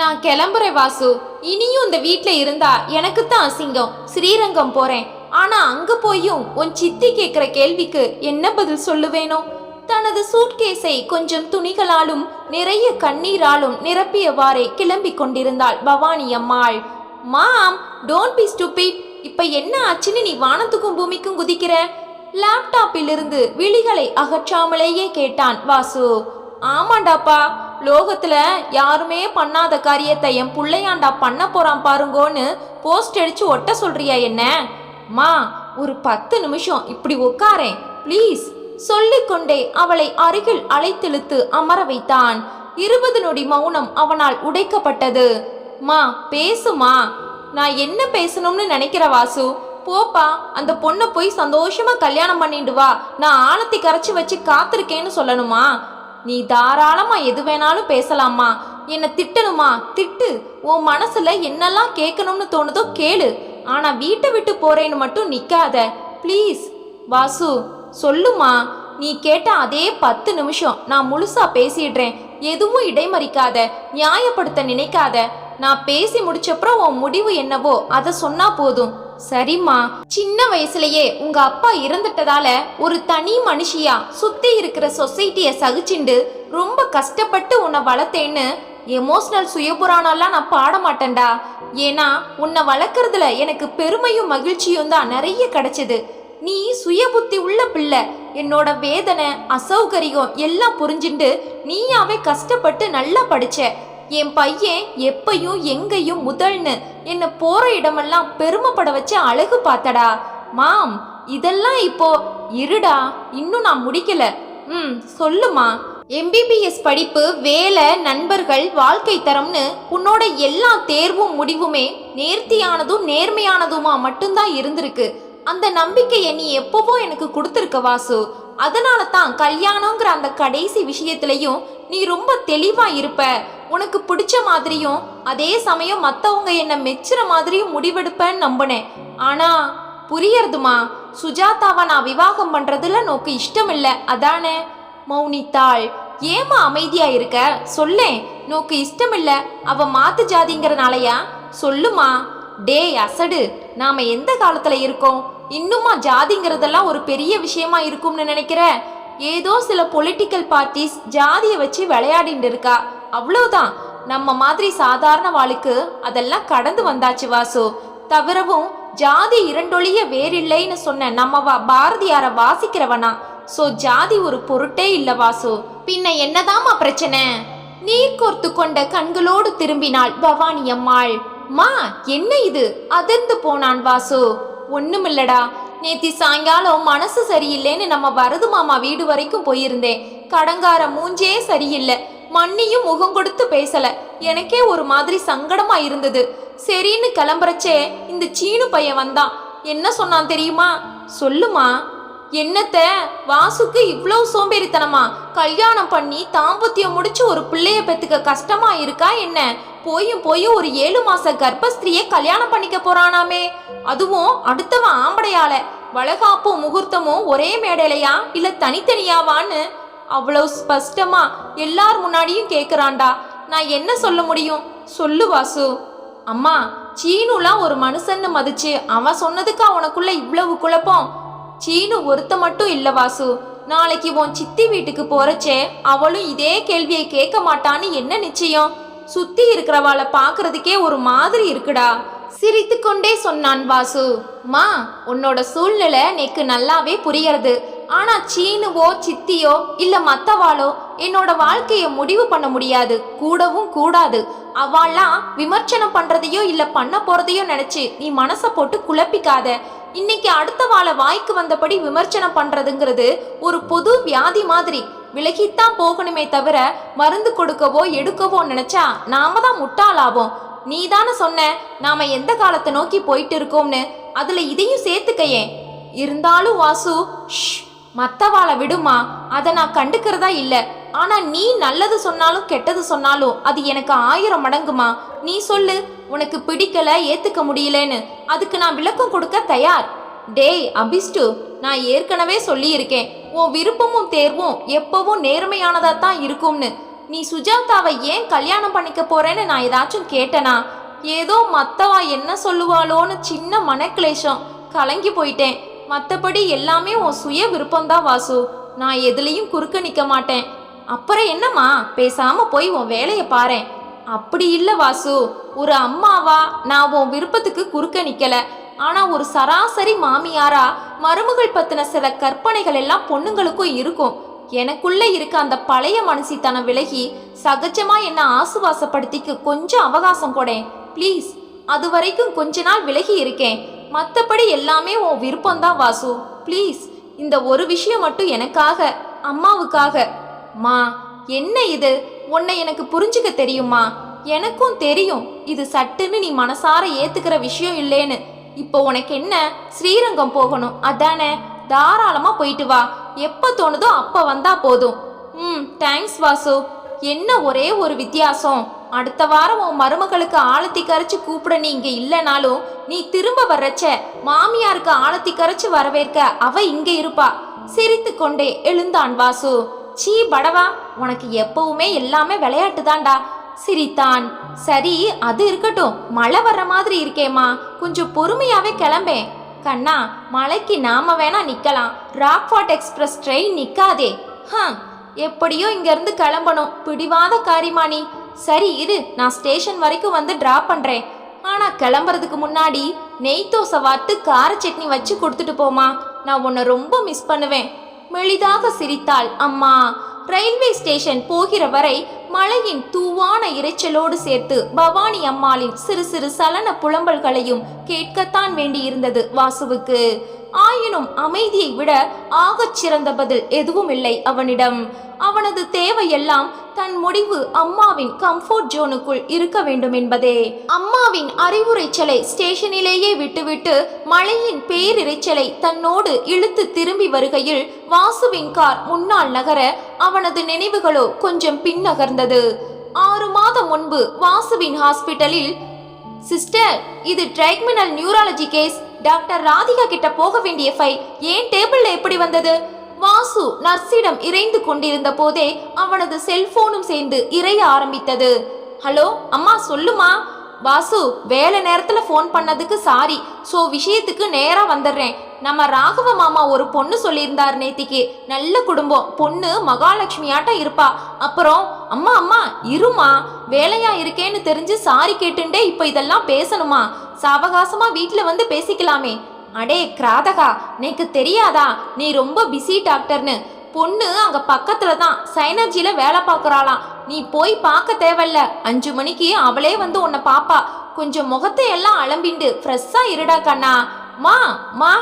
நான் கிளம்புறேன் வாசு. இனியும் இந்த வீட்டில் இருந்தா எனக்கு தான் அசிங்கம். ஸ்ரீரங்கம் போறேன். ஆனா அங்க போயும் உன் சித்தி கேட்குற கேள்விக்கு என்ன பதில் சொல்லுவேனோ? தனது சூட்கேஸை கொஞ்சம் துணிகளாலும் நிறைய கண்ணீராலும் நிரப்பியவாறே கிளம்பி கொண்டிருந்தாள் பவானி அம்மாள். Mom don't be stupid. இப்ப என்ன ஆச்சுன்னு நீ வானத்துக்கும் பூமிக்கும் குதிக்கிற? லேப்டாப்பிலிருந்து விழிகளை அகற்றாமலேயே கேட்டான் வாசு. ஆமாண்டாப்பா. லோகத்துல யாருமே பண்ணாத காரியத்தை என் புள்ளையாண்டா பண்ண போறான் பாருங்கோன்னு போஸ்ட் அடிச்சு ஒட்ட சொல்றியா என்ன? மா ஒரு பத்து நிமிஷம் இப்படி உட்காரேன் ப்ளீஸ் சொல்லிக்கொண்டே அவளை அருகில் அழைத்திழுத்து அமர வைத்தான். இருபது நொடி மௌனம் அவனால் உடைக்கப்பட்டது. மா பேசுமா. நான் என்ன பேசணும்னு நினைக்கிற வாசு? போப்பா அந்த பொண்ணை போய் சந்தோஷமா கல்யாணம் பண்ணிட்டு வா. நான் ஆழத்தை கரைச்சி வச்சு காத்திருக்கேன்னு சொல்லணுமா? நீ தாராளமா எது வேணாலும் பேசலாமா என்னை திட்டணுமா? திட்டு. உன் மனசுல என்னெல்லாம் கேட்கணும்னு தோணுதோ கேளு. ஆனா வீட்டை விட்டு போறேன்னு மட்டும் நிக்காத. ப்ளீஸ். வாசு சொல்லுமா. நீ கேட்ட அதே பத்து நிமிஷம் நான் முழுசா பேசிடுறேன். எதுவும் இடைமறிக்காத. நியாயப்படுத்த நினைக்காத. நான் பேசி முடிச்சப்புறம் உன் முடிவு என்னவோ அதை சொன்னா போதும். சரிம்மா. சின்ன வயசுலயே உங்க அப்பா இறந்துட்டதால ஒரு தனி மனுஷியா சுத்தி இருக்கிற சொசைட்டிய சகிச்சுண்டு ரொம்ப கஷ்டப்பட்டு உன்னை வளர்த்தேன்னு எமோஷனல் சுயபுராணம்லாம் நான் பாட மாட்டேன்டா ஏன்னா உன்னை வளர்க்கறதுல எனக்கு பெருமையும் மகிழ்ச்சியும் தான் நிறைய கிடைச்சது. நீ சுய புத்தி உள்ள பிள்ளை. என்னோட வேதனை அசௌகரியம் எல்லாம் புரிஞ்சுண்டு நீயாவே கஷ்டப்பட்டு நல்லா படிச்ச. என் பையன் எப்பையும் எங்கேயும் முதல்னு. என்னை போகிற இடமெல்லாம் பெருமைப்பட வச்சு அழகு பார்த்தடா. மாம் இதெல்லாம் இப்போ இருடா. இன்னும் நான் முடிக்கல. ம் சொல்லுமா. எம்பிபிஎஸ் படிப்பு வேலை நண்பர்கள் வாழ்க்கை தரம்னு உன்னோட எல்லா தேர்வும் முடிவுமே நேர்த்தியானதும் நேர்மையானதுமா மட்டும்தான் இருந்திருக்கு. அந்த நம்பிக்கையை நீ எப்பவோ எனக்கு கொடுத்துருக்க வாசு. அதனால தான் கல்யாணங்கிற அந்த கடைசி விஷயத்திலையும் நீ ரொம்ப தெளிவாக இருப்ப. உனக்கு பிடிச்ச மாதிரியும் அதே சமயம் மற்றவங்க என்னை மெச்சுற மாதிரியும் முடிவெடுப்பேன்னு நம்பினேன். ஆனா புரியறதுமா? சுஜாதாவை நான் விவாகம் பண்றதுல நோக்கு இஷ்டம் இல்லை அதானே? மௌனித்தாள் ஏமா அமைதியா இருக்க? சொல்லேன். நோக்கு இஷ்டம் இல்ல அவ மாத்து ஜாதிங்கிறனாலயா? சொல்லுமா. டேய் அசடு. நாம எந்த காலத்துல இருக்கோம்? இன்னுமா ஜாதிங்கிறதெல்லாம் ஒரு பெரிய விஷயமா இருக்கும்னு நினைக்கிற? ஏதோ சில பொலிட்டிக்கல் பார்ட்டிஸ் ஜாதியை வச்சு விளையாடிட்டு இருக்கா அவ்வளவுதான். நம்ம மாதிரி சாதாரண வாளுக்கு அதெல்லாம் கடந்து வந்தாச்சு வாசு. தவிரவும் ஜாதி இரண்டொழிய வேறில்லைன்னு சொன்ன நம்ம வா பாரதியார வாசிக்கிறவனா. சோ ஜாதி ஒரு பொருட்டே இல்ல வாசு. பின்ன என்னதாம்மா பிரச்சனை? நீர் கோர்த்து கொண்ட கண்களோடு திரும்பினாள் பவானி அம்மாள். மா என்ன இது? அதிர்ந்து போனான் வாசு. ஒண்ணுமில்லடா. நேத்தி சாயங்காலம் மனசு சரியில்லைன்னு நம்ம வரது மாமா வீடு வரைக்கும் போயிருந்தேன். கடங்கார மூஞ்சே சரியில்லை. மண்ணியும் முகம் கொடுத்து பேசல. எனக்கே ஒரு மாதிரி சங்கடமா இருந்தது. சரின்னு கிளம்புறச்சே இந்த சீனு பையன் வந்தான். என்ன சொன்னான் தெரியுமா? சொல்லுமா? என்னத்த? வாசுக்கு இவ்வளோ சோம்பேறித்தனமா? கல்யாணம் பண்ணி தாம்பத்தியம் முடிச்சு ஒரு பிள்ளைய பெத்துக்க கஷ்டமா இருக்கா என்ன? போயும் போயும் ஒரு ஏழு மாச கர்ப்பஸ்திரியை கல்யாணம் பண்ணிக்க போறானாமே. அதுவும் அடுத்தவன் ஆம்படையால. வளகாப்பும் முகூர்த்தமும் ஒரே மேடையிலையா? இல்ல தனித்தனியாவான்னு? அவ்வளவு ஸ்பஷ்டமா எல்லார் முன்னாடியும் கேக்குறான்டா. நான் என்ன சொல்ல முடியும்? சொல்லு வாசு. அம்மா சீனுலாம் ஒரு மனுஷன்னு மதிச்சு அவன் சொன்னதுக்கு அவனுக்குள்ள இவ்வளவு குழப்பம்? சீனு ஒருத்த மட்டும் இல்ல வாசு. நாளைக்கு உன் சித்தி வீட்டுக்கு போறச்சே அவளும் இதே கேள்வியை கேட்க மாட்டான்னு என்ன நிச்சயம்? சுத்தி இருக்கிறவாளை பார்க்கறதுக்கே ஒரு மாதிரி இருக்குடா. சிரித்துக்கொண்டே சொன்னான் வாசு. மா உன்னோட சூழ்நிலை எனக்கு நல்லாவே புரியறது ஆனா சீனுவோ சித்தியோ இல்ல மத்தவாளோ என்னோட வாழ்க்கைய முடிவு பண்ண முடியாது. கூடவும் கூடாது. அவள்லாம் விமர்சனம் பண்றதையோ இல்ல பண்ண போறதையோ நினைச்சு நீ மனச போட்டு குழப்பிக்காத. இன்னைக்கு அடுத்த வாழை வாய்க்கு வந்தபடி விமர்சனம் பண்றதுங்கிறது ஒரு பொது வியாதி மாதிரி. விலகித்தான் போகணுமே தவிர மருந்து கொடுக்கவோ எடுக்கவோ நினைச்சா நாம தான் முட்டாளாவோம். நீ தானே சொன்ன நாம எந்த காலத்தை நோக்கி போயிட்டு இருக்கோம்னு அதுல இதையும் சேர்த்துக்கையே. இருந்தாலும் வாசு ஷ், மத்தவாளை விடுமா? அதை நான் கண்டுக்கிறதா இல்லை. ஆனா நீ நல்லது சொன்னாலும் கெட்டது சொன்னாலும் அது எனக்கு ஆயிரம் மடங்குமா? நீ சொல்லு உனக்கு பிடிக்கல ஏத்துக்க முடியலன்னு. அதுக்கு நான் விளக்கம் கொடுக்க தயார். டேய் அபிஷ்டு நான் ஏற்கனவே சொல்லியிருக்கேன். உன் விருப்பமும் தேர்வும் எப்பவும் நேர்மையானதா தான் இருக்கும்னு. நீ சுஜாதாவை ஏன் கல்யாணம் பண்ணிக்க போறேன்னு நான் ஏதாச்சும் கேட்டனா? ஏதோ மத்தவா என்ன சொல்லுவாளோன்னு சின்ன மனக்கிளேஷம். கலங்கி போயிட்டேன். மற்றபடி எல்லாமே உன் சுய விருப்பம்தான் வாசு. நான் எதுலேயும் குறுக்க நிற்க மாட்டேன். அப்புறம் என்னம்மா? பேசாம போய் உன் வேலையை பாரேன் அப்படி இல்லை வாசு. ஒரு அம்மாவா? நான் உன் விருப்பத்துக்கு குறுக்க நிக்கல. ஆனா ஒரு சராசரி மாமியாரா? மருமகள் பத்தின சில கற்பனைகள் எல்லாம் பொண்ணுங்களுக்கும் இருக்கும். எனக்குள்ள இருக்க அந்த பழைய மனசித்தனம் விலகி சகஜமா என்ன ஆசுவாசப்படுத்திக்க கொஞ்சம் அவகாசம் கொடேன் ப்ளீஸ் அது வரைக்கும் கொஞ்ச நாள் விலகி இருக்கேன். மற்றபடி எல்லாமே உன் விருப்பம்தான் வாசு. ப்ளீஸ் இந்த ஒரு விஷயம் மட்டும் எனக்காக அம்மாவுக்காக. மா என்ன இது? உன்னை எனக்கு புரிஞ்சுக்க தெரியுமா? எனக்கும் தெரியும். இது சட்டுன்னு நீ மனசார ஏத்துக்கிற விஷயம் இல்லைன்னு. இப்போ உனக்கு என்ன? ஸ்ரீரங்கம் போகணும். அதானே? தாராளமா போயிட்டு வா. எப்ப தோணுதோ அப்ப வந்தா போதும். ம் தேங்க்ஸ் வாசு. என்ன ஒரே ஒரு வித்தியாசம். அடுத்த வாரம் உன் மருமகளுக்கு ஆழத்தி கரைச்சு கூப்பிட நீ இங்க இல்லைனாலும் நீ திரும்ப வர்றச்ச மாமியாருக்கு ஆழத்தி கரைச்சு வரவேற்க அவ இங்க இருப்பா. சிரித்து கொண்டே எழுந்தான் வாசு. சீ படவா உனக்கு எப்பவுமே எல்லாமே விளையாட்டு தான்டா. சிரித்தான். சரி அது இருக்கட்டும். மழை வர்ற மாதிரி இருக்கேம்மா. கொஞ்சம் பொறுமையாவே கிளம்பேன் கண்ணா மழைக்கு நாம வேணா நிக்கலாம். ராக்ஃபார்ட் எக்ஸ்பிரஸ் ட்ரெயின் நிக்காதே. ஹ எப்படியோ இங்கேருந்து கிளம்பணும். பிடிவாத காரிமானி சரி இரு. நான் ஸ்டேஷன் வரைக்கும் வந்து டிராப் பண்ணுறேன் ஆனால் கிளம்புறதுக்கு முன்னாடி நெய் தோசை வாத்து கார சட்னி வச்சு கொடுத்துட்டு போமா நான் உன்னை ரொம்ப மிஸ் பண்ணுவேன். மெளிதாக சிரித்தாள் அம்மா. ரயில்வே ஸ்டேஷன் போகிற வரை மழையின் தூவான இரைச்சலோடு சேர்த்து பவானி அம்மாளின் சிறு சிறு சலன புலம்பல்களையும் கேட்கத்தான் வேண்டியிருந்தது வாசுவுக்கு. ஆயினும் அமைதியை விட ஆகச் சிறந்த பதில் எதுவும் இல்லை அவனிடம். அவனது தேவையெல்லாம் தன் முடிவு அம்மாவின் கம்ஃபோர்ட் ஜோனுக்குள் இருக்க வேண்டும் என்பதே. அம்மாவின் அறிவுரைச்சலை ஸ்டேஷனிலேயே விட்டுவிட்டு மழையின் பேரிரைச்சலை தன்னோடு இழுத்து திரும்பி வருகையில் வாசுவின் கார் முன்னால் நகர அவனது நினைவுகளோ கொஞ்சம் பின்னகர்ந்தது. ஆறு மாதம் முன்பு வாசுவின் ஹாஸ்பிட்டலில் சிஸ்டர் இது trigeminal neurology case doctor Radhika கிட்ட போக வேண்டிய ஃபைல் ஏன் டேபிள்ல எப்படி வந்தது? வாசு நர்ஸிடம் இறைந்து கொண்டிருந்த போதே அவனது செல்போனும் சேர்ந்து இறைய ஆரம்பித்தது. ஹலோ அம்மா சொல்லுமா? வாசு வேலை நேரத்தில் ஃபோன் பண்ணதுக்கு சாரி ஸோ விஷயத்துக்கு நேராக வந்துடுறேன். நம்ம ராகவ மாமா ஒரு பொண்ணு சொல்லியிருந்தார் நேத்திக்கு. நல்ல குடும்பம். பொண்ணு மகாலட்சுமியாட்ட இருப்பா. அப்புறம் அம்மா அம்மா இருமா வேலையா இருக்கேன்னு தெரிஞ்சு சாரி கேட்டுண்டே இப்போ இதெல்லாம் பேசணுமா? சாவகாசமா வீட்டில் வந்து பேசிக்கலாமே. அடே கிராதகா எனக்கு தெரியாதா? நீ ரொம்ப பிஸி டாக்டர்னு பொண்ணு அங்க பக்கத்துல தான் சைனர்ஜில வேலை பார்க்கறாளாம். நீ போய் பார்க்க தேவையில்ல. அஞ்சு மணிக்கு அவளே வந்து உன்னை பாப்பா. கொஞ்சம் முகத்தை எல்லாம் அலம்பிண்டு ஃப்ரெஷ்ஷா இருடா கண்ணா. மா மா.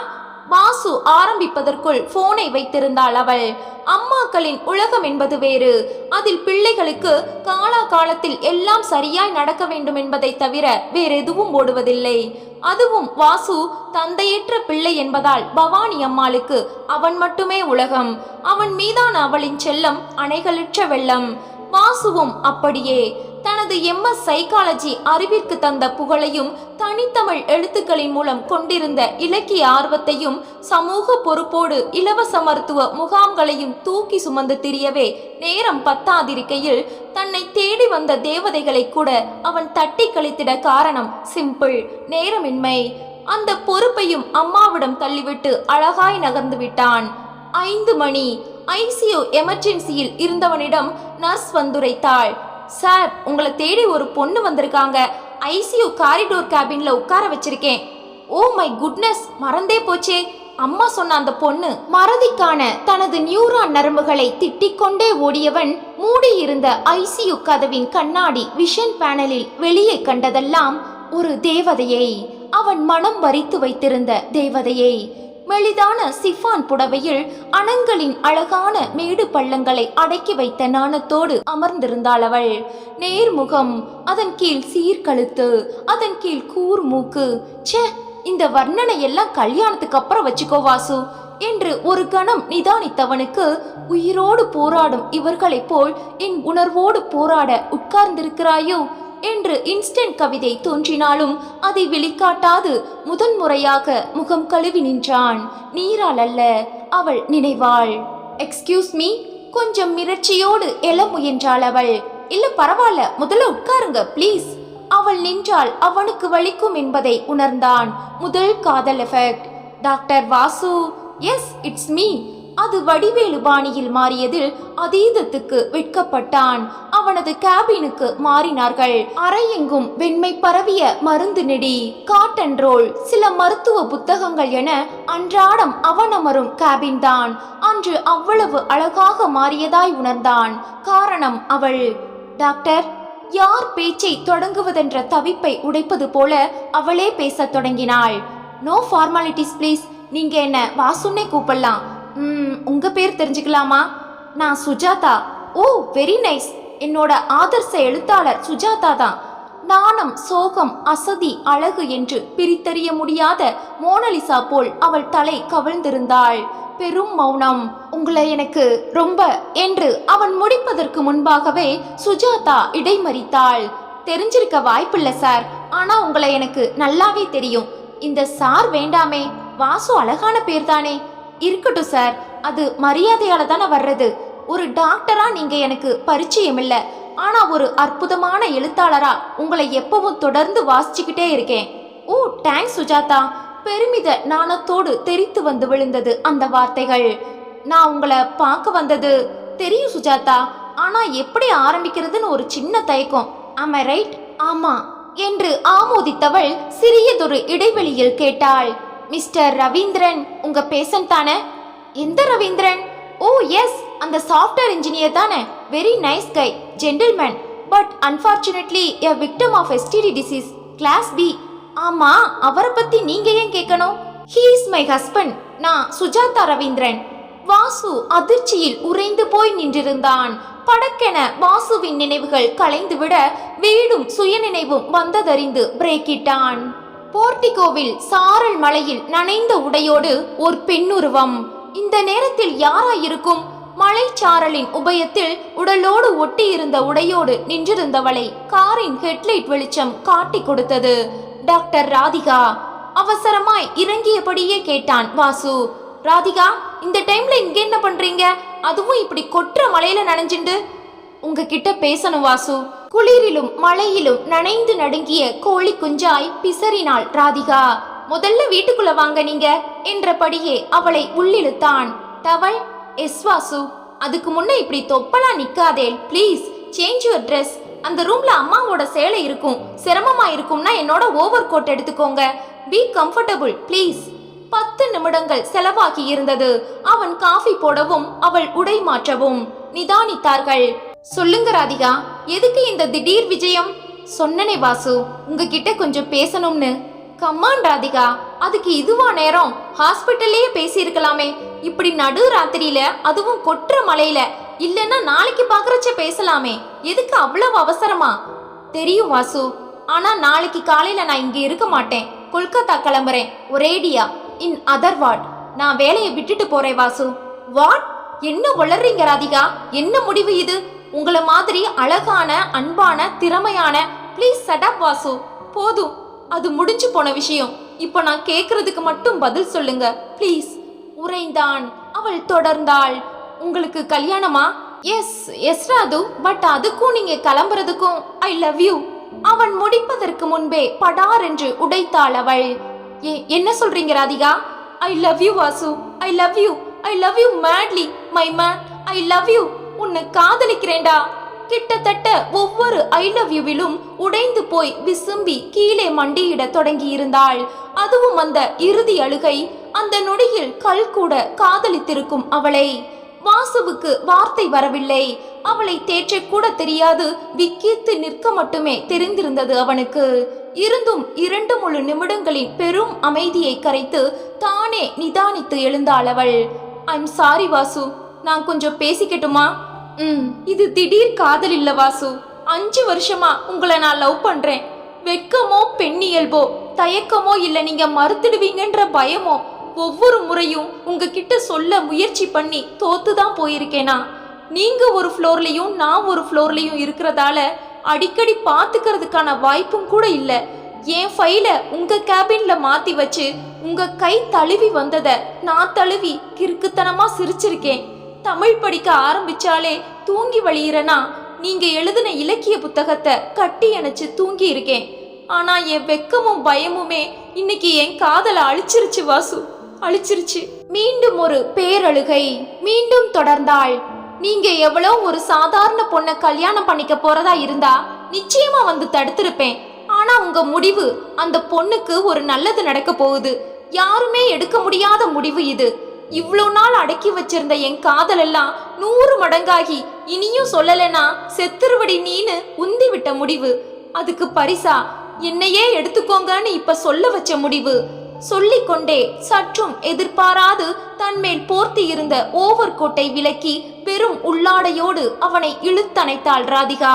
வாசு ஆரம்பிப்பதற்குள் போனை வைத்திருந்தாள் அவள். அம்மாக்களின் உலகம் என்பது வேறு. அதில் பிள்ளைகளுக்கு காலா காலத்தில் எல்லாம் சரியாய் நடக்க வேண்டும் என்பதை தவிர வேறெதுவும் ஓடுவதில்லை. அதுவும் வாசு தந்தையற்ற பிள்ளை என்பதால் பவானி அம்மாளுக்கு அவன் மட்டுமே உலகம். அவன் மீதான அவளின் செல்லம் அணைகளற்ற வெள்ளம். வாசுவும் அப்படியே. தனது எம்எஸ் சைக்காலஜி அறிவிற்கு தந்த புகழையும் தனித்தமிழ் எழுத்துக்களின் மூலம் கொண்டிருந்த இலக்கிய ஆர்வத்தையும் சமூக பொறுப்போடு இலவச மருத்துவ முகாம்களையும் தூக்கி சுமந்து திரியவே நேரம் பத்தாதிருக்கையில் தன்னை தேடி வந்த தேவதைகளை கூட அவன் தட்டி கழித்திட காரணம் சிம்பிள் நேரமின்மை. அந்த பொறுப்பையும் அம்மாவிடம் தள்ளிவிட்டு அழகாய் நகர்ந்து விட்டான். ஐந்து மணி. ஐசியு எமர்ஜென்சியில் இருந்தவனிடம் நர்ஸ் வந்துரைத்தாள். சார் உங்களை தேடி ஒரு பொண்ணு வந்திருக்காங்க. ஐசியூ காரிடோர் கேபின்ல உட்கார வச்சிருக்கேன். ஓ மை குட்னஸ் மறந்தே போச்சே. அம்மா சொன்ன அந்த பொண்ணு மறதிக்கான தனது நியூரான் நரம்புகளை திட்டிக்கொண்டே ஓடியவன் மூடியிருந்த ஐசியு கதவின் கண்ணாடி விஷன் பேனலில் வெளியே கண்டதெல்லாம் ஒரு தேவதையை அவன் மனம் வரித்து வைத்திருந்த தேவதையை. மெலிதான சிஃபான் புடவையில் அணங்களின் அழகான மேடு பள்ளங்களை அடக்கி வைத்த நாணத்தோடு அமர்ந்திருந்தாள் அவள். நேர்முகம் அதன் கீழ் சீர்கழுத்து அதன் கீழ் கூர் மூக்கு. ச்சே இந்த வர்ணனை எல்லாம் கல்யாணத்துக்கு அப்புறம் வச்சுக்கோ வாசு என்று ஒரு கணம் நிதானித்தவனுக்கு உயிரோடு போராடும் இவர்களைப் போல் என் உணர்வோடு போராட உட்கார்ந்திருக்கிறாயோ? என்று இன்ஸ்டன்ட் கவிதை தோன்றினாலும் அதை வெளிக்காட்டாது முதன்முறையாக முகம் கழுவி நின்றான். நீரால் அல்ல அவள் நினைவாள். எக்ஸ்கியூஸ் மீ கொஞ்சம் மிரட்சியோடு எழ முயன்றாள் அவள். இல்ல பரவாயில்ல முதல்ல உட்காருங்க ப்ளீஸ் அவள் நின்றால் அவனுக்கு வலிக்கும் என்பதை உணர்ந்தான். முதல் காதல் effect doctor Vasu yes it's me அது வடிவேலு பாணியில் மாறியதில் அதீதத்துக்கு வெட்கப்பட்டான். அவனது கேபினுக்கு மாறினார்கள். அறையெங்கும் வெண்மை பரவிய மருந்து நெடி காட்டன் ரோல் சில மருத்துவ புத்தகங்கள் என அன்றாடம் அவனமரும் கேபின் தான். அன்று அவ்வளவு அழகாக மாறியதாய் உணர்ந்தான். காரணம் அவள். டாக்டர் யார் பேச்சை தொடங்குவதென்ற தவிப்பை உடைப்பது போல அவளே பேசத் தொடங்கினாள். No formalities please. நீங்க என்ன வாசுன்னே கூப்பிடலாம்? உங்கள் உங்க பேர் தெரிஞ்சுக்கலாமா? நான் சுஜாதா. ஓ வெரி நைஸ் என்னோட ஆதர்ச எழுத்தாளர் சுஜாதா தான். நாணம் சோகம் அசதி அழகு என்று பிரித்தறிய முடியாத மோனலிசா போல் அவள் தலை கவிழ்ந்திருந்தாள். பெரும் மௌனம். உங்களை எனக்கு ரொம்ப என்று அவன் முடிப்பதற்கு முன்பாகவே சுஜாதா இடைமறித்தாள். தெரிஞ்சிருக்க வாய்ப்பில்லை சார். ஆனா உங்களை எனக்கு நல்லாவே தெரியும். இந்த சார் வேண்டாமே. வாசு அழகான பேர் தானே இருக்கட்டும் சார். அது மரியாதையால தானே வர்றது. ஒரு டாக்டரா நீங்க எனக்கு பரிச்சயம் இல்ல. ஆனா ஒரு அற்புதமான எழுத்தாளரா உங்களை எப்பவும் தொடர்ந்து வாசிச்சுக்கிட்டே இருக்கேன். Oh thanks Sujatha. பெருமித நாணத்தோடு தெரித்து வந்து விழுந்தது அந்த வார்த்தைகள். நான் உங்களை பார்க்க வந்தது தெரியும் சுஜாதா. ஆனா எப்படி ஆரம்பிக்கிறதுன்னு ஒரு சின்ன தயக்கம். ஆமா ரைட் ஆமா என்று ஆமோதித்தவள் சிறியதொரு இடைவெளியில் கேட்டாள். மிஸ்டர் ரவீந்திரன் உங்க பேஷண்ட் தானே? எந்த ரவீந்திரன்? ஓ எஸ் அந்த சாஃப்ட்வேர் இன்ஜினியர் தானே? Very nice guy gentleman but unfortunately a victim of STD disease class B ஆமா அவரை பத்தி நீங்க ஏன் கேட்கணும் ஹீ இஸ் மை ஹஸ்பண்ட் நான் சுஜாதா ரவீந்திரன். வாசு அதிர்ச்சியில் உறைந்து போய் நின்றிருந்தான். படக்கென வாசுவின் நினைவுகள் கலைந்துவிட வீடும் சுயநினைவும் வந்ததறிந்து பிரேக்கிட்டான் போர்டிகோவில் சாரல் மலையில் நனைந்த உடையோடு ஒரு பெண்ணுருவம். இந்த நேரத்தில் யாராயிருக்கும்? மலைச்சாரலின் உபயத்தில் உடலோடு ஒட்டியிருந்த உடையோடு நின்றிருந்தவளை காரின் ஹெட்லைட் வெளிச்சம் காட்டி கொடுத்தது. டாக்டர் ராதிகா அவசரமாய் இறங்கியபடியே கேட்டான் வாசு. ராதிகா இந்த டைம்ல இங்க என்ன பண்றீங்க? அதுவும் இப்படி கொற்ற மலையில நனைஞ்சிண்டு. உங்ககிட்ட பேசணும் வாசு. குளிரிலும் மழையிலும் நனைந்து நடுங்கிய கோழி குஞ்சாய் பிசறினாள் ராதிகா. முதல்ல வீட்டுக்குள்ள வாங்க நீங்க என்றபடியே அவளை உள்ளிழுத்தான். டவல் எஸ்வாசு அதுக்கு முன்ன இப்படி தொப்பலா நிக்காதே ப்ளீஸ் சேஞ்ச் யுவர் ட்ரெஸ். அந்த ரூம்ல அம்மாவோட சேலை இருக்கும் சிரமமா இருக்கும்னா என்னோட ஓவர் கோட் எடுத்துக்கோங்க. Be comfortable please. பத்து நிமிடங்கள் செலவாகி இருந்தது. அவன் காஃபி போடவும் அவள் உடை மாற்றவும். நிதானித்தார்கள். சொல்லுங்க ராதிகா. எதுக்கு இந்த திடீர் விஜயம்? சொன்னனே வாசு உங்ககிட்ட கொஞ்சம் பேசணும்னு. கம்மான் ராதிகா அதுக்கு இதுவா நேரம். ஹாஸ்பிட்டல்லயே பேசியிருக்கலாமே. இப்படி நடு ராத்திரியில அதுவும் கொற்ற மலையில. இல்லைன்னா நாளைக்கு பாக்குறச்ச பேசலாமே. எதுக்கு அவ்வளவு அவசரமா? தெரியும் வாசு. ஆனா நாளைக்கு காலையில நான் இங்க இருக்க மாட்டேன். கொல்கத்தா கிளம்புறேன். ஒரேடியா இன் அதர் வார்ட். நான் வேலையை விட்டுட்டு போறேன் வாசு. வாட் என்ன உளறீங்க ராதிகா? என்ன முடிவு இது? உங்களை மாதிரி அழகான அன்பான திறமையான ப்ளீஸ் சடப் வாசு. போதும். அது முடிஞ்சு போன விஷயம். இப்போ நான் கேட்கறதுக்கு மட்டும் பதில் சொல்லுங்க. ப்ளீஸ் உறைந்தான். அவள் தொடர்ந்தாள். உங்களுக்கு கல்யாணமா? S S ராது. பட் அதுக்கும் நீங்க கிளம்புறதுக்கும் ஐ லவ் யூ அவன் முடிப்பதற்கு முன்பே படார் என்று உடைத்தாள் அவள். என்ன சொல்றீங்க Radhika? I love you Vasu. I love you I love you madly my man I love you உன்னை காதலிக்கிறேன்டா. கிட்டத்தட்ட ஒவ்வொரு ஐ லவ் யூவிலும் உடைந்து போய் விசும்பி கீழே மண்டியிட தொடங்கி இருந்தாள் அதுவும் அந்த இறுதி அழுகை அந்த நொடியில் கல் கூட காதலித்திருக்கும் அவளை. வாசுவுக்கு வார்த்தை வரவில்லை. அவளை தேற்றக்கூட தெரியாது. விக்கித்து நிற்க மட்டுமே தெரிந்திருந்தது அவனுக்கு. இருந்தும் இரண்டு முழு நிமிடங்களின் பெரும் அமைதியை கரைத்து தானே நிதானித்து எழுந்தாள் அவள். I'm sorry Vasu. நான் கொஞ்சம் பேசிக்கட்டுமா? இது திடீர் காதல் இல்ல வாசு. அஞ்சு வருஷமா உங்களை நான் லவ் பண்றேன். வெட்கமோ பெண்ணியல்போ தயக்கமோ இல்ல நீங்க மறுத்துடுவீங்கன்ற பயமோ ஒவ்வொரு முறையும் உங்ககிட்ட சொல்ல முயற்சி பண்ணி தோத்து தான் போயிருக்கேனா நீங்க ஒரு ஃப்ளோர்லயும் நான் ஒரு ஃப்ளோர்லயும் இருக்கிறதால அடிக்கடி பாத்துக்கிறதுக்கான வாய்ப்பும் கூட இல்ல. என் ஃபைலை உங்க கேபின்ல மாத்தி வச்சு உங்க கை தழுவி வந்தத நான் தழுவி கிறுக்குத்தனமா சிரிச்சிருக்கேன். தமிழ் படிக்க ஆரம்பிச்சாலே தூங்கி வழியிறனா? நீங்க எழுதின இலக்கிய புத்தகத்தை கட்டி அணைச்சு தூங்கி இருக்கேன். ஆனா என் வெக்கமும் பயமுமே இன்னைக்கு என் காதலை அழிச்சிருச்சு வாசு. அழிச்சிருச்சு. மீண்டும் ஒரு பேரழுகை. மீண்டும் தொடர்ந்தாள் நீங்க எவ்வளோ ஒரு சாதாரண பொண்ணை கல்யாணம் பண்ணிக்க போறதா இருந்தா நிச்சயமா வந்து தடுத்திருப்பேன். ஆனா உங்க முடிவு அந்த பொண்ணுக்கு ஒரு நல்லது நடக்க போகுது. யாருமே எடுக்க முடியாத முடிவு இது. இவ்வளோ நாள் அடக்கி வச்சிருந்த என் காதல் எல்லாம் நூறு மடங்காகி இனியும் சொல்லலைன்னா செத்துருவடி நீனு உந்தி விட்ட முடிவு. அதுக்கு பரிசா என்னையே எடுத்துக்கோங்கன்னு இப்ப சொல்ல வச்ச முடிவு. சொல்லிக்கொண்டே சற்றும் எதிர்பாராது தன்மேல் போர்த்தி இருந்த ஓவர் கோட்டை விலக்கி பெரும் உள்ளாடையோடு அவனை இழுத்தணைத்தாள் ராதிகா.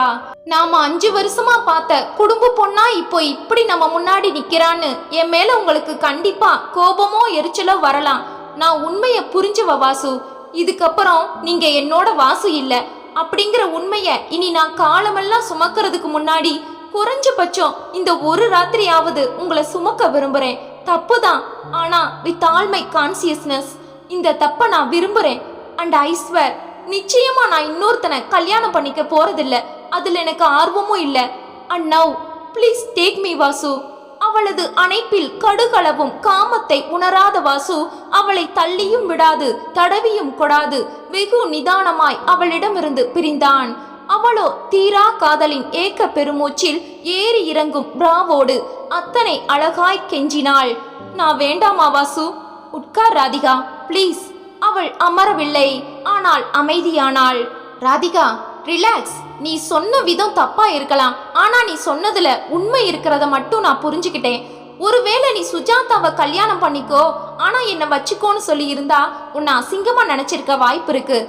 நாம அஞ்சு வருஷமா பார்த்த குடும்ப பொண்ணா இப்போ இப்படி நம்ம முன்னாடி நிக்கிறான்னு என் மேல உங்களுக்கு கண்டிப்பா கோபமோ எரிச்சலோ வரலாம். நான் உண்மைய புரிஞ்சுவ வாசு? இதுக்கப்புறம் நீங்க என்னோட வாசு இல்ல. அப்படிங்கிற உண்மைய இனி நான் காலமெல்லாம் சுமக்கிறதுக்கு முன்னாடி குறைஞ்சபட்சம் இந்த ஒரு ராத்திரியாவது உங்களை சுமக்க விரும்புறேன். தப்புதான். ஆனா வித் ஆல் மை கான்சியஸ்னஸ் இந்த தப்ப நான் விரும்புறேன். அண்ட் ஐஸ்வர் நிச்சயமா நான் இன்னொருத்தனை கல்யாணம் பண்ணிக்க போறதில்ல. அதுல எனக்கு ஆர்வமும் இல்ல. And now please take me Vasu. அவளது அணைப்பில் கடுகளவும் காமத்தை உணராத வாசு அவளை தள்ளியும் விடாது தடவியும் கொடாது. வெகு நிதானமாய் அவளிடமிருந்து பிரிந்தான். அவளோ தீரா காதலின் ஏக்க பெருமூச்சில் ஏறி இறங்கும் பிராவோடு அத்தனை அழகாய் கெஞ்சினாள். நான் வேண்டாமா வாசு? உட்கார் ராதிகா ப்ளீஸ். அவள் அமரவில்லை ஆனால் அமைதியானாள். ராதிகா ரிலாக்ஸ் நீ சொன்ன விதம் தப்பா இருக்கலாம். ஆனா நீ சொன்னதுல உண்மை இருக்கிறத மட்டும் நான் புரிஞ்சுக்கிட்டேன். ஒருவேளை நீ சுஜாதாவை கல்யாணம் பண்ணிக்கோ. ஆனா என்னை வச்சுக்கோன்னு சொல்லி இருந்தா உன்னை அசிங்கமா நினைச்சிருக்க வாய்ப்பு இருக்கு.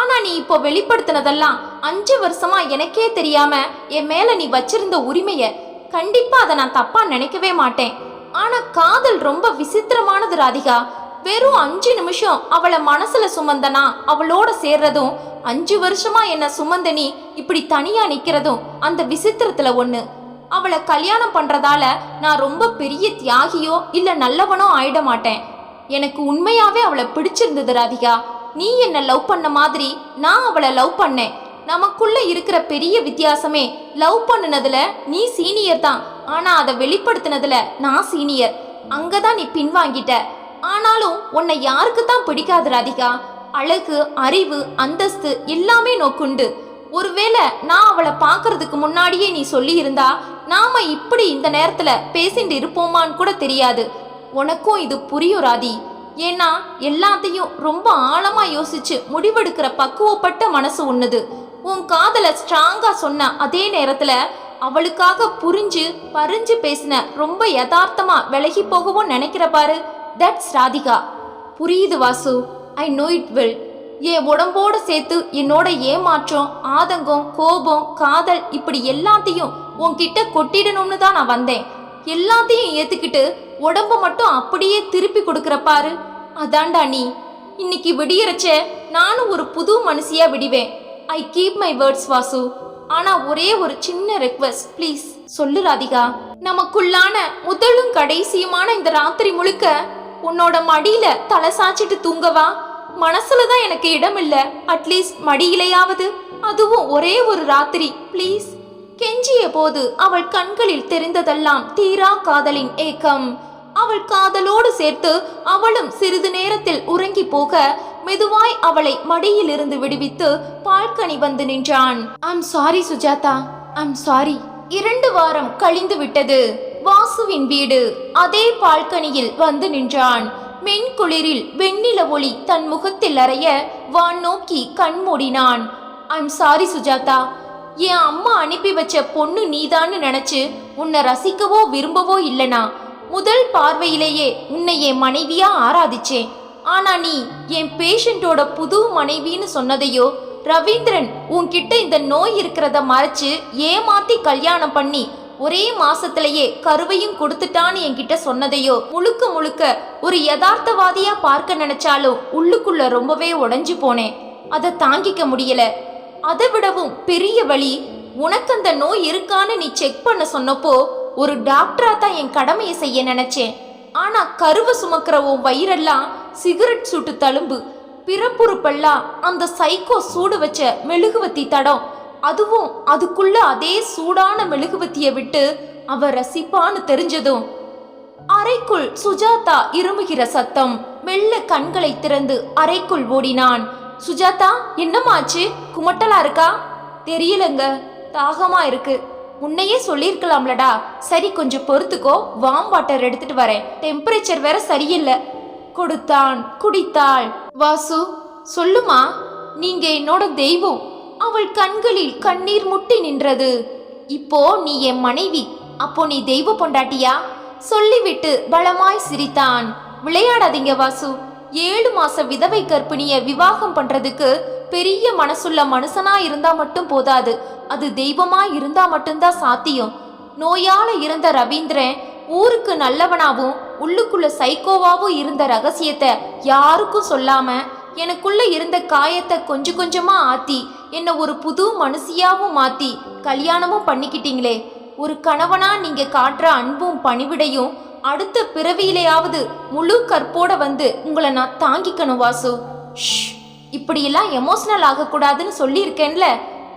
ஆனா நீ இப்போ வெளிப்படுத்தினதெல்லாம் அஞ்சு வருஷமா எனக்கே தெரியாம என் மேல நீ வச்சிருந்த உரிமைய கண்டிப்பா அதை நான் தப்பா நினைக்கவே மாட்டேன். ஆனா காதல் ரொம்ப விசித்திரமானது ராதிகா. வெறும் அஞ்சு நிமிஷம் அவளை மனசுல சுமந்தனா? அவளோட சேர்றதும் அஞ்சு வருஷமா என்ன சுமந்த நீ இப்படி தனியா நிக்கிறதும் அந்த விசித்திரத்துல ஒண்ணு. அவளை கல்யாணம் பண்றதால நான் ரொம்ப பெரிய தியாகியோ இல்ல நல்லவனோ ஆயிட மாட்டேன். எனக்கு உண்மையாவே அவளை பிடிச்சிருந்தது ராதிகா. நீ என்ன லவ் பண்ண மாதிரி நான் அவளை லவ் பண்ணேன். நமக்குள்ள இருக்கிற பெரிய வித்தியாசமே லவ் பண்ணினதுல நீ சீனியர் தான். ஆனா அதை வெளிப்படுத்தினதுல நான் சீனியர். அங்கதான் நீ பின்வாங்கிட்ட. ஆனாலும் உன்னை யாருக்கு தான் பிடிக்காது ராதிகா. அழகு அறிவு அந்தஸ்து எல்லாமே நோக்குண்டு. ஒருவேளை நான் அவளை பார்க்கறதுக்கு முன்னாடியே நீ சொல்லியிருந்தா நாம இப்படி இந்த நேரத்துல பேசிட்டு இருப்போமான்னு கூட தெரியாது. உனக்கும் இது புரியும் ராதி. ஏன்னா எல்லாத்தையும் ரொம்ப ஆழமா யோசிச்சு முடிவெடுக்கிற பக்குவப்பட்ட மனசு உன்னுது. உன் காதல ஸ்ட்ராங்கா சொன்ன அதே நேரத்துல அவளுக்காக புரிஞ்சு பறிஞ்சு பேசின ரொம்ப யதார்த்தமா விலகி போகவும் நினைக்கிற பாரு. தட்ஸ் ராதிகா புரியுது Vasu. I know it will என் உடம்போட சேர்த்து என்னோட ஏமாற்றம் ஆதங்கம் கோபம் காதல் இப்படி எல்லாத்தையும் உன்கிட்ட கொட்டிடணும்னு தான் நான் வந்தேன். எல்லாத்தையும் ஏத்துக்கிட்டு உடம்ப மட்டும் அப்படியே திருப்பி கொடுக்குற பாரு. அதான்டா நீ. இன்னைக்கு விடியறச்ச நானும் ஒரு புது மனுஷியா விடிவேன். I keep my words Vasu. ஆனா ஒரே ஒரு சின்ன ரெக்வஸ்ட் ப்ளீஸ் சொல்லு ராதிகா. நமக்குள்ளான முதலும் கடைசியுமான இந்த ராத்திரி முழுக்க உன்னோட மடியில தலை சாச்சிட்டு தூங்கவா மனசுல தான் எனக்கு இடம் இல்ல அட்லீஸ்ட் மடியிலையாவது. அதுவும் ஒரே ஒரு ராத்திரி ப்ளீஸ் கெஞ்சிய போது அவள் கண்களில் தெரிந்ததெல்லாம் தீரா காதலின் ஏக்கம். அவள் காதலோடு சேர்த்து அவளும் சிறிது நேரத்தில் உறங்கி போக மெதுவாய் அவளை மடியிலிருந்து விடுவித்து பால்கனி வந்து நின்றான். I'm sorry Sujatha. I'm sorry இரண்டு வாரம் கழிந்து விட்டது வாசுவின் வீடு. அதே பால்கனியில் வந்து நின்றான். மென்குளிரில் வெண்ணில ஒளி தன் முகத்தில் அறைய வான் நோக்கி கண் மூடினான். I'm sorry Sujatha. என் அம்மா அனுப்பி வச்ச பொண்ணு நீதான்னு நினைச்சு உன்னை ரசிக்கவோ விரும்பவோ இல்லனா. முதல் பார்வையிலேயே உன்னை என் மனைவியா ஆராதிச்சேன். ஆனா நீ என் பேஷண்டோட புது மனைவின்னு சொன்னதையோ ரவீந்திரன் உன்கிட்ட இந்த நோய் இருக்கிறத மறைச்சு ஏமாத்தி கல்யாணம் பண்ணி ஒரே மாசத்திலேயே கருவையும் கொடுத்துட்டான்னு என்கிட்ட சொன்னதையோ முழுக்க முழுக்க ஒரு யதார்த்தவாதியா பார்க்க நினைச்சாலும் உள்ளுக்குள்ள ரொம்பவே உடஞ்சு போனேன். அதை தாங்கிக்க முடியல. அதை விடவும் பெரிய வழி உனக்கு அந்த நோய் இருக்கான்னு நீ செக் பண்ண சொன்னப்போ ஒரு டாக்டரா தான் என் கடமையை செய்ய நினைச்சேன். ஆனா கருவை சுமக்கிற உன் வயிறெல்லாம் சிகரெட் சுட்டு தழும்பு பிறப்புறுப்பெல்லாம் அந்த சைக்கோ சூடு வச்ச மெழுகுவத்தி தடம். அதுவும் அதுக்குள்ள அதே சூடான மெழுகுவத்திய விட்டு அவ ரசிப்பான்னு தெரிஞ்சதும் அறைக்குள் சுஜாதா இருமுகிற சத்தம் மெல்ல கண்களை திறந்து அறைக்குள் ஓடினான். சுஜாதா என்னமாச்சு குமட்டலா இருக்கா? தெரியலங்க. தாகமா இருக்கு. உன்னையே சொல்லியிருக்கலாம்லடா. சரி கொஞ்சம் பொறுத்துக்கோ. வாம் வாட்டர் எடுத்துட்டு வரேன். டெம்பரேச்சர் வேற சரியில்லை. கொடுத்தான். குடித்தாள். வாசு சொல்லுமா? நீங்க என்னோட தெய்வம். அவள் கண்களில் கண்ணீர் முட்டி நின்றது. இப்போ நீ என் மனைவி. அப்போ நீ தெய்வ பொண்டாட்டியா? சொல்லிவிட்டு பலமாய் சிரித்தான். விளையாடாதீங்க வாசு. ஏழு மாச விதவை கற்பிணிய விவாகம் பண்றதுக்கு பெரிய மனசுள்ள மனுஷனா இருந்தா மட்டும் போதாது. அது தெய்வமா இருந்தா மட்டும்தான் சாத்தியம். நோயால இருந்த ரவீந்திரன் ஊருக்கு நல்லவனாவும் உள்ளுக்குள்ள சைக்கோவாவும் இருந்த ரகசியத்தை யாருக்கும் சொல்லாம எனக்குள்ள இருந்த காயத்தை கொஞ்சம் கொஞ்சமா ஆத்தி என்ன ஒரு புது மனுஷியாவும் மாத்தி கல்யாணமும் பண்ணிக்கிட்டீங்களே. ஒரு கணவனா நீங்க காட்டுற அன்பும் பணிவிடையும் அடுத்த பிறவியிலேயாவது முழு கற்போட வந்து உங்களை நான் தாங்கிக்கணும் வாசு. ஷ், இப்படியெல்லாம் எமோஷனல் ஆகக்கூடாதுன்னு சொல்லியிருக்கேன்ல.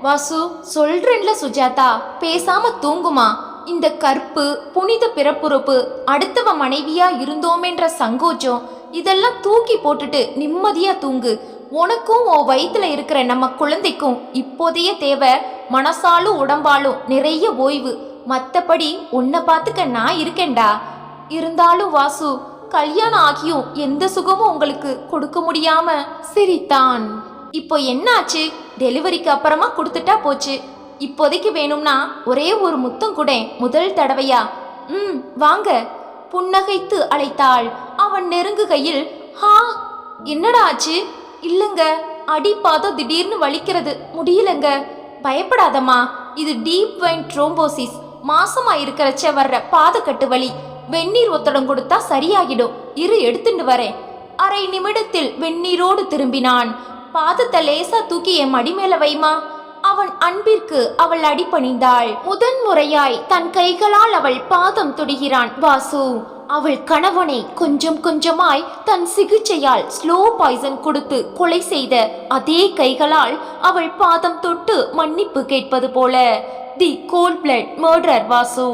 வாசு சொல்றேன்ல சுஜாதா பேசாம தூங்குமா. இந்த கற்பு புனித பிறப்புறுப்பு அடுத்தவ மனைவியா இருந்தோமேன்ற சங்கோச்சம் இதெல்லாம் தூக்கி போட்டுட்டு நிம்மதியா தூங்கு. உனக்கும் உன் வயிற்றுல இருக்கிற நம்ம குழந்தைக்கும் இப்போதைய தேவை மனசாலும் உடம்பாலும் நிறைய ஓய்வு. மற்றபடி உன்னை பார்த்துக்க நான் இருக்கேன்டா. இருந்தாலும் வாசு கல்யாணம் ஆகியும் எந்த சுகமும் உங்களுக்கு கொடுக்க முடியாம சிரித்தான். இப்போ என்னாச்சு? டெலிவரிக்கு அப்புறமா கொடுத்துட்டா போச்சு. இப்போதைக்கு வேணும்னா ஒரே ஒரு முத்தம் கூட முதல் தடவையா? ம் வாங்க. புன்னகைத்து அழைத்தாள். அவன் நெருங்குகையில் ஹா என்னடா ஆச்சு? இல்லங்க. பாதம் திடீர்னு வலிக்கிறது. முடியலங்க. பயப்படாதம்மா. இது டீப் வைன் ட்ரோம்போசிஸ் மாசமா இருக்கிறச்ச வர்ற பாதக்கட்டு வலி. வெந்நீர் ஒத்தடம் கொடுத்தா சரியாகிடும். இரு எடுத்துட்டு வரேன். அரை நிமிடத்தில் வெந்நீரோடு திரும்பினான். பாதத்தை லேசா தூக்கி என் மடி மேல வைமா. அவன் அன்பிற்கு அவள் அடிபணிந்தாள். முதன் முறையாய் தன் கைகளால் அவள் பாதம் துடிகிறான் வாசு. அவள் கணவனை கொஞ்சம் கொஞ்சமாய் தன் சிகிச்சையால் ஸ்லோ பாய்சன் கொடுத்து கொலை செய்த அதே கைகளால் அவள் பாதம் தொட்டு மன்னிப்பு கேட்பது போல. The cold blood murder Vasu